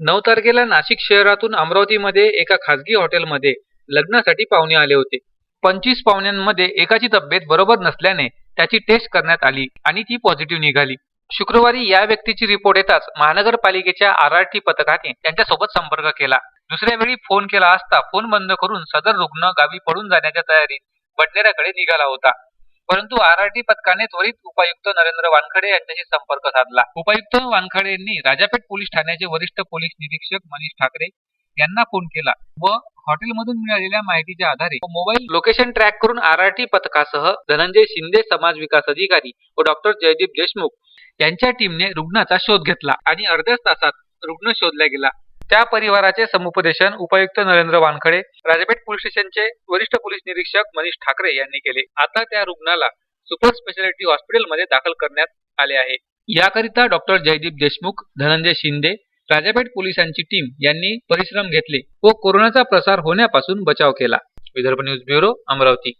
नऊ तारखेला नाशिक शहरातून अमरावतीमध्ये एका खासगी हॉटेलमध्ये लग्नासाठी पाहुणे आले होते. पंचवीस पाहुण्यांमध्ये एकाची तब्येत बरोबर नसल्याने त्याची टेस्ट करण्यात आली आणि ती पॉझिटिव्ह निघाली. शुक्रवारी या व्यक्तीची रिपोर्ट येताच महानगरपालिकेच्या आर आर टी पथकाने त्यांच्यासोबत संपर्क केला. दुसऱ्या वेळी फोन केला असता फोन बंद करून सदर रुग्ण गावी पळून जाण्याच्या तयारीत बडनेऱ्याकडे निघाला होता. परंतु आरआरटी पथकाने त्वरित उपायुक्त नरेंद्र वानखडे यांच्याशी संपर्क साधला. उपायुक्त वानखडे यांनी राजापेठ पोलीस ठाण्याचे वरिष्ठ पोलीस निरीक्षक मनीष ठाकरे यांना फोन केला व हॉटेलमधून मिळालेल्या माहितीच्या आधारे मोबाईल लोकेशन ट्रॅक करून आरआरटी पथकासह धनंजय शिंदे समाज विकास अधिकारी व डॉक्टर जयदीप देशमुख यांच्या टीमने रुग्णाचा शोध घेतला आणि अर्ध्याच तासात रुग्ण शोधला गेला. त्या परिवाराचे समुपदेशन उपायुक्त नरेंद्र वानखडे राजपेठ पोलीस स्टेशनचे वरिष्ठ पोलीस निरीक्षक मनीष ठाकरे यांनी केले. आता त्या रुग्णाला सुपर स्पेशालिटी हॉस्पिटलमध्ये दाखल करण्यात आले आहे. याकरिता डॉक्टर जयदीप देशमुख धनंजय शिंदे राजापेठ पोलिसांची टीम यांनी परिश्रम घेतले व कोरोनाचा प्रसार होण्यापासून बचाव केला. Vidarbha news bureau Amravati.